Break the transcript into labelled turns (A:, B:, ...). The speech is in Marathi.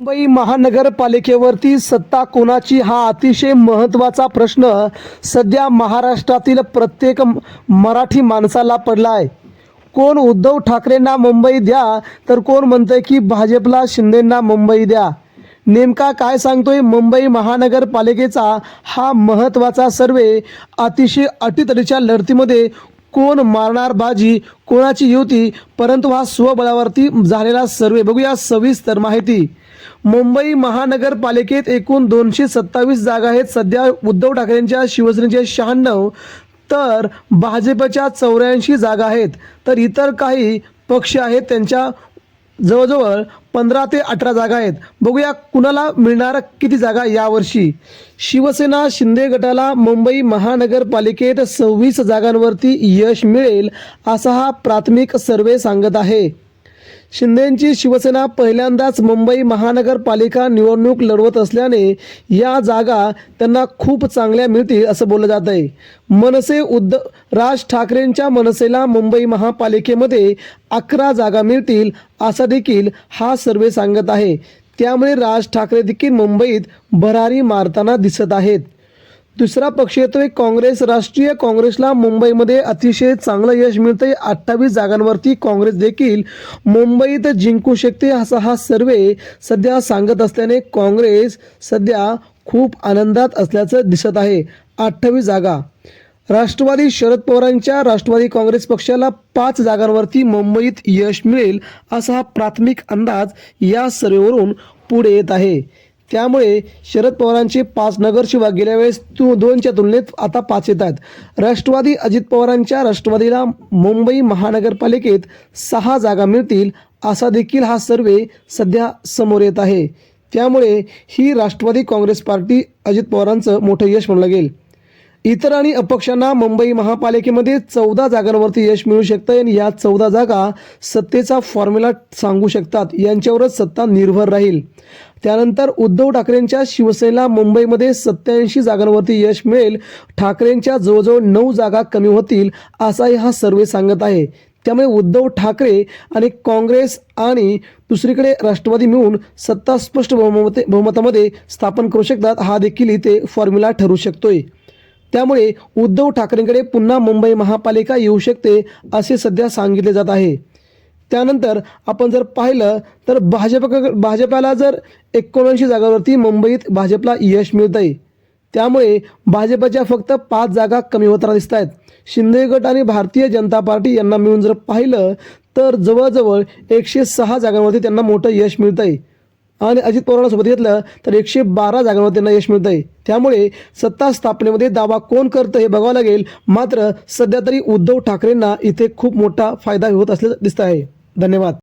A: मुंबई महानगरपालिकेवरती सत्ता कोणाची हा अतिशय महत्त्वाचा प्रश्न सध्या महाराष्ट्रातील प्रत्येक मराठी माणसाला पडला आहे. कोण उद्धव ठाकरेंना मुंबई द्या तर कोण म्हणतंय की भाजपला शिंदेंना मुंबई द्या. नेमका काय सांगतोय मुंबई महानगरपालिकेचा हा महत्त्वाचा सर्वे अतिशय अटीतटीच्या लढतीमध्ये कोण मारणार बाजी कोणाची युती परंतु हा स्वबळावरती झालेला सर्वे. बघूया सविस्तर माहिती. मुंबई महानगरपालिकेत एकूण दोनशे सत्तावीस जागा आहेत. सध्या उद्धव ठाकरेंच्या शिवसेनेचे शहाण्णव तर भाजपच्या चौऱ्याऐंशी जागा आहेत. तर इतर काही पक्ष आहेत त्यांच्या जवळजवळ पंधरा ते अठरा जागा आहेत. बघूया कुणाला मिळणार किती जागा यावर्षी. शिवसेना शिंदे गटाला मुंबई महानगरपालिकेत सव्वीस जागांवरती यश मिळेल असा हा प्राथमिक सर्वे सांगत आहे. शिंदेंची शिवसेना पहिल्यांदाच मुंबई महानगरपालिका निवडणूक लढवत असल्याने या जागा त्यांना खूप चांगल्या मिळतील असं बोललं जात आहे. मनसे उद्धव राज ठाकरेंच्या मनसेला मुंबई महापालिकेमध्ये अकरा जागा मिळतील असा देखील हा सर्वे सांगत आहे. त्यामुळे राज ठाकरे देखील मुंबईत भरारी मारताना दिसत आहेत. दुसरा पक्ष येतो एक काँग्रेस. राष्ट्रीय काँग्रेसला मुंबईमध्ये अतिशय चांगलं यश मिळतंय. अठ्ठावीस जागांवरती काँग्रेस देखील मुंबईत जिंकू शकते असा हा सर्वे सध्या सांगत असल्याने काँग्रेस सध्या खूप आनंदात असल्याचं दिसत आहे. अठ्ठावीस जागा. राष्ट्रवादी शरद पवारांच्या राष्ट्रवादी काँग्रेस पक्षाला पाच जागांवरती मुंबईत यश मिळेल असा हा प्राथमिक अंदाज या सर्वेवरून पुढे येत आहे. त्यामुळे शरद पवारांचे पाच नगरशिवा गेल्या वेळेस तू दोनच्या तुलनेत आता पाच येतात. राष्ट्रवादी अजित पवारांच्या राष्ट्रवादीला मुंबई महानगरपालिकेत सहा जागा मिळतील असा देखील हा सर्वे सध्या समोर येत आहे. त्यामुळे ही राष्ट्रवादी काँग्रेस पार्टी अजित पवारांचं मोठं यश म्हणलं गेल इतर आणि अपक्षांना मुंबई महापालिकेमध्ये चौदा जागांवरती यश मिळू शकतं आणि या चौदा जागा सत्तेचा फॉर्म्युला सांगू शकतात. यांच्यावरच सत्ता निर्भर राहील. त्यानंतर उद्धव ठाकरेंच्या शिवसेनेला मुंबईमध्ये सत्याऐंशी जागांवरती यश मिळेल. ठाकरेंच्या जवळजवळ नऊ जागा कमी होतील असाही हा सर्वे सांगत आहे. त्यामुळे उद्धव ठाकरे आणि काँग्रेस आणि दुसरीकडे राष्ट्रवादी मिळून सत्ता स्पष्ट बहुमते बहुमतामध्ये स्थापन करू शकतात. हा देखील इथे फॉर्म्युला ठरू शकतोय. त्यामुळे उद्धव ठाकरेंकडे पुन्हा मुंबई महापालिका येऊ शकते असे सध्या सांगितले जात आहे. त्यानंतर आपण जर पाहिलं तर भाजप भाजपाला जर एकोणऐंशी जागांवरती मुंबईत भाजपला यश मिळत आहे त्यामुळे भाजपच्या फक्त पाच जागा कमी होताना दिसत आहेत शिंदे गट आणि भारतीय जनता पार्टी यांना मिळून जर पाहिलं तर जवळजवळ एकशे सहा जागांवरती त्यांना मोठं यश मिळतं आहे आणि अजित पवारांना सोबत घेतलं तर एकशे बारा जागांवर त्यांना यश मिळतं आहे त्यामुळे सत्ता स्थापनेमध्ये दावा कोण करतं हे बघावं लागेल. मात्र सध्या तरी उद्धव ठाकरेंना इथे खूप मोठा फायदा होत असल्याचं दिसत आहे धन्यवाद.